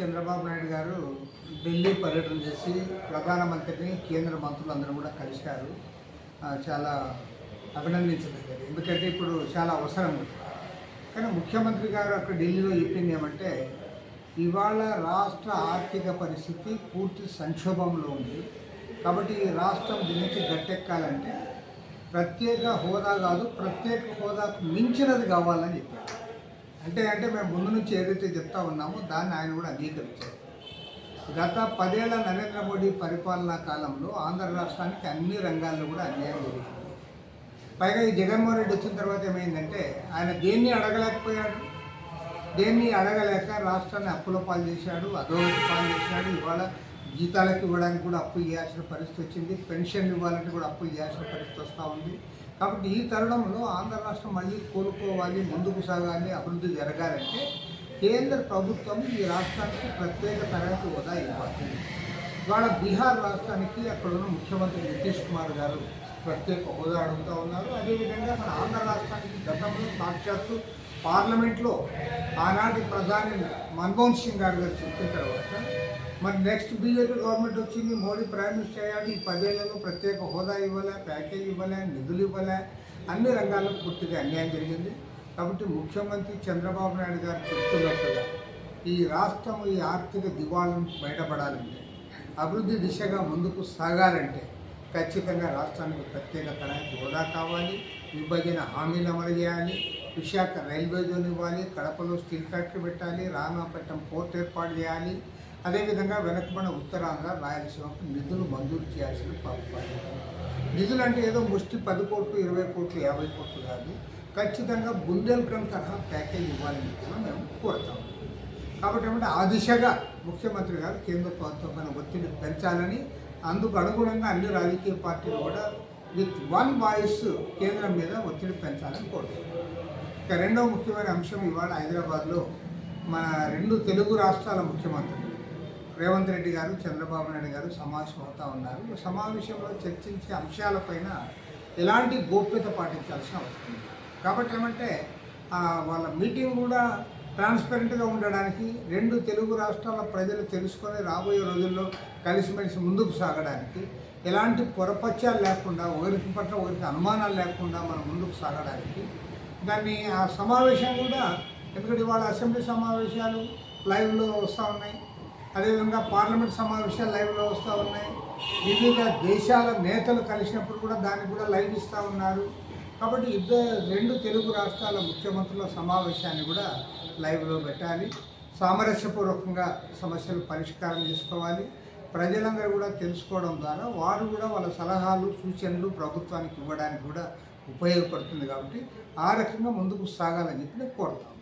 చంద్రబాబు నాయుడు గారు ఢిల్లీ పర్యటన చేసి ప్రధానమంత్రిని కేంద్ర మంత్రులందరూ కూడా కలిశారు. చాలా అభినందించదగ్గది. ఎందుకంటే ఇప్పుడు చాలా అవసరం. ఉంది కానీ ముఖ్యమంత్రి గారు అక్కడ ఢిల్లీలో చెప్పింది ఏమంటే ఇవాళ రాష్ట్ర ఆర్థిక పరిస్థితి పూర్తి సంక్షోభంలో ఉంది. కాబట్టి ఈ రాష్ట్రం గురించి గట్టెక్కాలంటే ప్రత్యేక హోదా కాదు ప్రత్యేక హోదాకు మించినది కావాలని చెప్పారు. అంటే అంటే మేము ముందు నుంచి ఏదైతే చెప్తా ఉన్నామో దాన్ని ఆయన కూడా అంగీకరించారు. గత పదేళ్ళ నరేంద్ర మోడీ పరిపాలనా కాలంలో ఆంధ్ర రాష్ట్రానికి అన్ని రంగాల్లో కూడా అన్యాయం జరిగింది. పైగా ఈ జగన్మోహన్ రెడ్డి వచ్చిన తర్వాత ఏమైందంటే ఆయన దేన్ని అడగలేకపోయాడు? దేన్ని అడగలేక రాష్ట్రాన్ని అప్పుల పాలు చేశాడు అధోగతి పాలు చేశాడు. ఇవాళ జీతాలకు ఇవ్వడానికి కూడా అప్పులు చేయాల్సిన పరిస్థితి వచ్చింది పెన్షన్ ఇవ్వాలంటే కూడా అప్పులు చేయాల్సిన పరిస్థితి వస్తూ ఉంది. కాబట్టి ఈ తరుణంలో ఆంధ్ర రాష్ట్రం మళ్ళీ కోలుకోవాలి ముందుకు సాగాలి అభివృద్ధి జరగాలంటే కేంద్ర ప్రభుత్వం ఈ రాష్ట్రానికి ప్రత్యేక తరగతి హోదా ఇవ్వాలి. ఇవాళ బీహార్ రాష్ట్రానికి అక్కడ ఉన్న ముఖ్యమంత్రి నితీష్ కుమార్ గారు ప్రత్యేక హోదా అడుగుతూ ఉన్నారు. అదేవిధంగా మన ఆంధ్ర రాష్ట్రానికి గతంలో సాక్షాత్తు పార్లమెంట్లో ఆనాటి ప్రధాని మన్మోహన్ సింగ్ గారు గారు చెప్పిన తర్వాత మరి నెక్స్ట్ బీజేపీ గవర్నమెంట్ వచ్చింది మోడీ ప్రైమ్ మినిస్టర్ అయ్యాడు. ఈ పదేళ్ళలో ప్రత్యేక హోదా ఇవ్వలే ప్యాకేజ్ ఇవ్వలే నిధులు ఇవ్వలే. అన్ని రంగాల్లో పూర్తిగా అన్యాయం జరిగింది. కాబట్టి ముఖ్యమంత్రి చంద్రబాబు నాయుడు గారు చెప్తున్నట్టుగా ఈ రాష్ట్రం ఈ ఆర్థిక దివాళం బయటపడాలంటే అభివృద్ధి దిశగా ముందుకు సాగాలంటే ఖచ్చితంగా రాష్ట్రానికి ప్రత్యేక తరగతి హోదా కావాలి. విభజన హామీలు అమలు చేయాలి. విశాఖ రైల్వే జోన్ ఇవ్వాలి. కడపలో స్టీల్ ఫ్యాక్టరీ పెట్టాలి. రామాపట్నం పోర్ట్ ఏర్పాటు చేయాలి. అదేవిధంగా వెనకబడిన ఉత్తరాంధ్ర రాయలసీమకు నిధులు మంజూరు చేయాల్సిన బాధ్యత నిధులు అంటే ఏదో ముష్టి పది కోట్లు ఇరవై కోట్లు యాభై కోట్లు కాదు. ఖచ్చితంగా బుందేల్ఖండ్ తరహా ప్యాకేజ్ ఇవ్వాలని కూడా మేము కోరుతాము కాబట్టి ఏమంటే ఆ దిశగా ముఖ్యమంత్రి గారు కేంద్ర ప్రభుత్వం పైన ఒత్తిడి పెంచాలని అందుకు అనుగుణంగా అన్ని రాజకీయ పార్టీలు కూడా విత్ వన్ వాయిస్ కేంద్రం మీద ఒత్తిడి పెంచాలని కోరుతున్నాం ఇక రెండవ ముఖ్యమైన అంశం ఇవాళ హైదరాబాద్లో మన రెండు తెలుగు రాష్ట్రాల ముఖ్యమంత్రి రేవంత్ రెడ్డి గారు చంద్రబాబు నాయుడు గారు సమావేశం అవుతా ఉన్నారు. సమావేశంలో చర్చించే అంశాలపైన ఎలాంటి గోప్యత పాటించాల్సిన అవసరం కాబట్టి ఏమంటే వాళ్ళ మీటింగ్ కూడా ట్రాన్స్పరెంట్గా ఉండడానికి రెండు తెలుగు రాష్ట్రాల ప్రజలు తెలుసుకొని రాబోయే రోజుల్లో కలిసిమెలిసి ముందుకు సాగడానికి ఎలాంటి పొరపత్యాలు లేకుండా ఒకరికి పట్ల ఒకరికి అనుమానాలు లేకుండా మనం ముందుకు సాగడానికి దాన్ని ఆ సమావేశం కూడా ఎందుకంటే వాళ్ళ అసెంబ్లీ సమావేశాలు లైవ్లో వస్తూ ఉన్నాయి. అదేవిధంగా పార్లమెంట్ సమావేశాలు లైవ్లో వస్తూ ఉన్నాయి. వివిధ దేశాల నేతలు కలిసినప్పుడు కూడా దానికి కూడా లైవ్ ఇస్తూ ఉన్నారు. కాబట్టి ఇద్దరు రెండు తెలుగు రాష్ట్రాల ముఖ్యమంత్రుల సమావేశాన్ని కూడా లైవ్లో పెట్టాలి. సామరస్యపూర్వకంగా సమస్యలు పరిష్కారం చేసుకోవాలి. ప్రజలందరూ కూడా తెలుసుకోవడం ద్వారా వారు కూడా వాళ్ళ సలహాలు సూచనలు ప్రభుత్వానికి ఇవ్వడానికి కూడా ఉపయోగపడుతుంది కాబట్టి ఆ రకంగా ముందుకు సాగాలని చెప్పి కోరుతాం